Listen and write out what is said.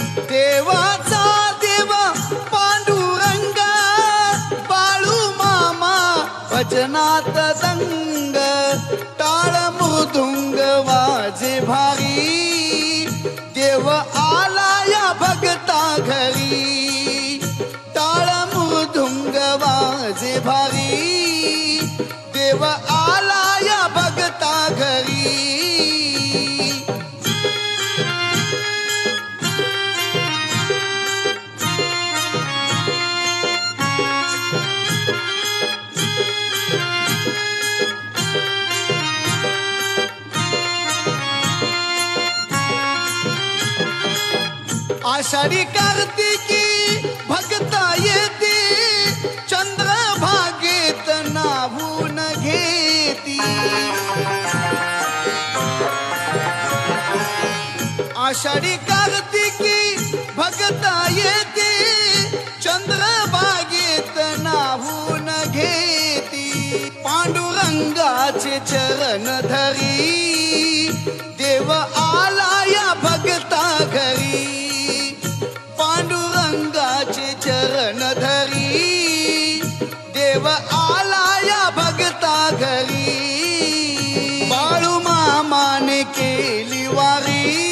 देवाचा देव पांडुरंग बाळू मामा भजनात दंग टाळ मृदुंग वाजे भारी. देव आला या भगता घरी टाळ मृदुंग वाजे भारी. देव आला या भगता आषाढी कार्तिकी भक्ता येते. चंद्र भागेत नाभून घेती. आषाढी कार्तिकी भक्ता येते. चंद्र भागेत नाभून घेती. पांडुरंगाचे चरण धरी. गली बाळू मामाने केली वारी.